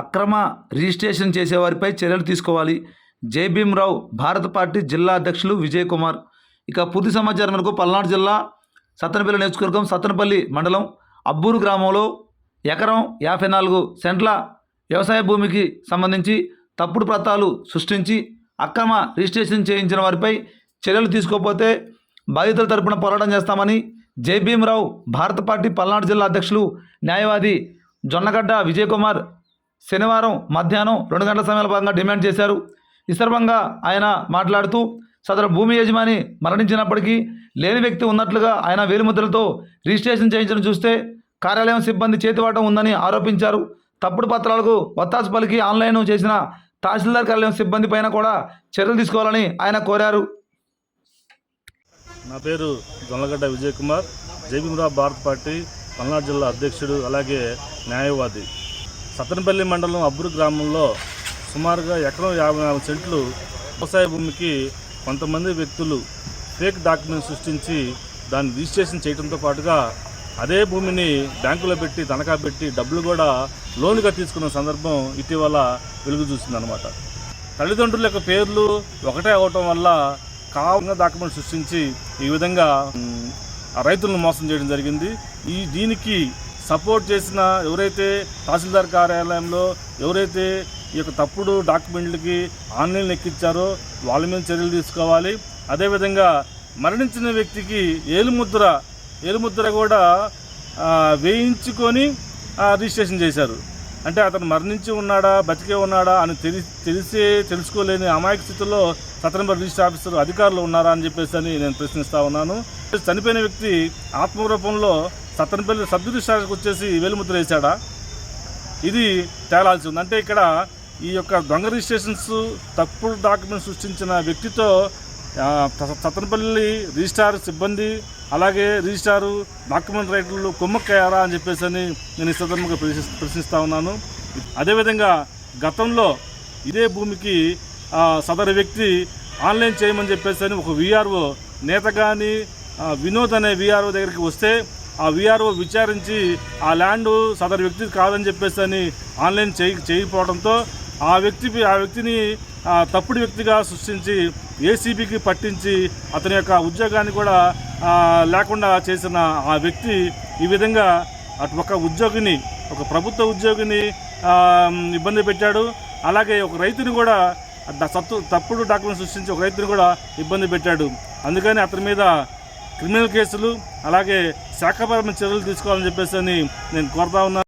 అక్రమ రిజిస్ట్రేషన్ చేసేవారిపై చర్యలు తీసుకోవాలి. జైభీమ్రావు భారత పార్టీ జిల్లా అధ్యక్షులు విజయ్ కుమార్. ఇక పూర్తి సమాచారం మేరకు పల్నాడు జిల్లా సత్తనపల్లి నియోజకవర్గం సత్తనపల్లి మండలం అబ్బూరు గ్రామంలో ఎకరం యాభై నాలుగు సెంట్ల వ్యవసాయ భూమికి సంబంధించి తప్పుడు ప్రతాలు సృష్టించి అక్రమ రిజిస్ట్రేషన్ చేయించిన వారిపై చర్యలు తీసుకోకపోతే బాధితుల తరపున పోరాటం చేస్తామని జై భీమరావు భారత పార్టీ పల్నాడు జిల్లా అధ్యక్షులు న్యాయవాది జొన్నగడ్డ విజయ్ కుమార్ శనివారం మధ్యాహ్నం రెండు గంటల సమయంలో భాగంగా డిమాండ్ చేశారు. ఈ సందర్భంగా ఆయన మాట్లాడుతూ సదరు భూమి యజమాని మరణించినప్పటికీ లేని వ్యక్తి ఉన్నట్లుగా ఆయన వేలిముద్రలతో రిజిస్ట్రేషన్ చేయించడం చూస్తే కార్యాలయం సిబ్బంది చేతివాటం ఉందని ఆరోపించారు. తప్పుడు పత్రాలకు వత్తాసు పలికి ఆన్లైన్ చేసిన తహసీల్దార్ కార్యాలయం సిబ్బంది పైన కూడా చర్యలు తీసుకోవాలని ఆయన కోరారు. నా పేరు దొండగడ్డ విజయ్ కుమార్. జైభీమరావు భారత్ పార్టీ పల్నాడు జిల్లా అధ్యక్షుడు అలాగే న్యాయవాది. సత్తనపల్లి మండలం అబ్బురు గ్రామంలో సుమారుగా ఎకరం యాభై నాలుగు సెంట్లు వ్యవసాయ భూమికి కొంతమంది వ్యక్తులు ఫేక్ డాక్యుమెంట్ సృష్టించి దాన్ని రిజిస్ట్రేషన్ చేయడంతో పాటుగా అదే భూమిని బ్యాంకులో పెట్టి తనఖా పెట్టి డబ్బులు కూడా లోనుగా తీసుకున్న సందర్భం ఇటీవల వెలుగు చూసిందనమాట తల్లిదండ్రుల యొక్క పేర్లు ఒకటే అవటం వల్ల కావుగా డాక్యుమెంట్ సృష్టించి ఈ విధంగా రైతులను మోసం చేయడం జరిగింది. ఈ దీనికి సపోర్ట్ చేసిన ఎవరైతే తహసీల్దార్ కార్యాలయంలో ఎవరైతే ఈ యొక్క తప్పుడు డాక్యుమెంట్లకి ఆన్లైన్ ఎక్కించారో వాళ్ళ మీద చర్యలు తీసుకోవాలి. అదేవిధంగా మరణించిన వ్యక్తికి ఏలుముద్ర ఏలుముద్ర కూడా వేయించుకొని రిజిస్ట్రేషన్ చేశారు. అంటే అతను మరణించి ఉన్నాడా బతికే ఉన్నాడా అని తెలి తెలిసే తెలుసుకోలేని అమాయక స్థితిలో సతనంబర్ రిజిస్టర్ ఆఫీసర్ అధికారులు ఉన్నారా అని చెప్పేసి అని నేను ప్రశ్నిస్తా ఉన్నాను. చనిపోయిన వ్యక్తి ఆత్మరూపంలో సత్తనపల్లి సబ్ రిజిస్ట్రార్కి వచ్చేసి వేలుముద్ర వేశాడా? ఇది తేలాల్సి ఉంది. అంటే ఇక్కడ ఈ యొక్క దొంగ రిజిస్ట్రేషన్స్ తప్పుడు డాక్యుమెంట్ సృష్టించిన వ్యక్తితో సత్తనపల్లి రిజిస్టార్ సిబ్బంది అలాగే రిజిస్టారు డాక్యుమెంట్ రైటర్లు కొమ్మక్కయ్యారా అని చెప్పేసి అని నేను ఈ సందర్భంగా ప్రశ్నిస్తూ ఉన్నాను. అదేవిధంగా గతంలో ఇదే భూమికి సదరు వ్యక్తి ఆన్లైన్ చేయమని చెప్పేసి అని ఒక విఆర్ఓ నేతగాని కానీ వినోద్ అనే విఆర్ఓ దగ్గరికి వస్తే ఆ విఆర్ఓ విచారించి ఆ ల్యాండ్ సదరు వ్యక్తి కాదని చెప్పేసి అని ఆన్లైన్ చేయి చేయకపోవడంతో ఆ వ్యక్తి ఆ వ్యక్తిని తప్పుడు వ్యక్తిగా సృష్టించి ఏసీబీకి పట్టించి అతని యొక్క ఉద్యోగాన్ని కూడా లేకుండా చేసిన ఆ వ్యక్తి ఈ విధంగా అటు ఒక ఉద్యోగిని ఒక ప్రభుత్వ ఉద్యోగిని ఇబ్బంది పెట్టాడు. అలాగే ఒక రైతుని కూడా సత్తు తప్పుడు డాక్యుమెంట్ సృష్టించి ఒక రైతుని కూడా ఇబ్బంది పెట్టాడు. అందుకని అతని మీద క్రిమినల్ కేసులు అలాగే శాఖపరమైన చర్యలు తీసుకోవాలని చెప్పేసి అని నేను కోరుతా ఉన్నాను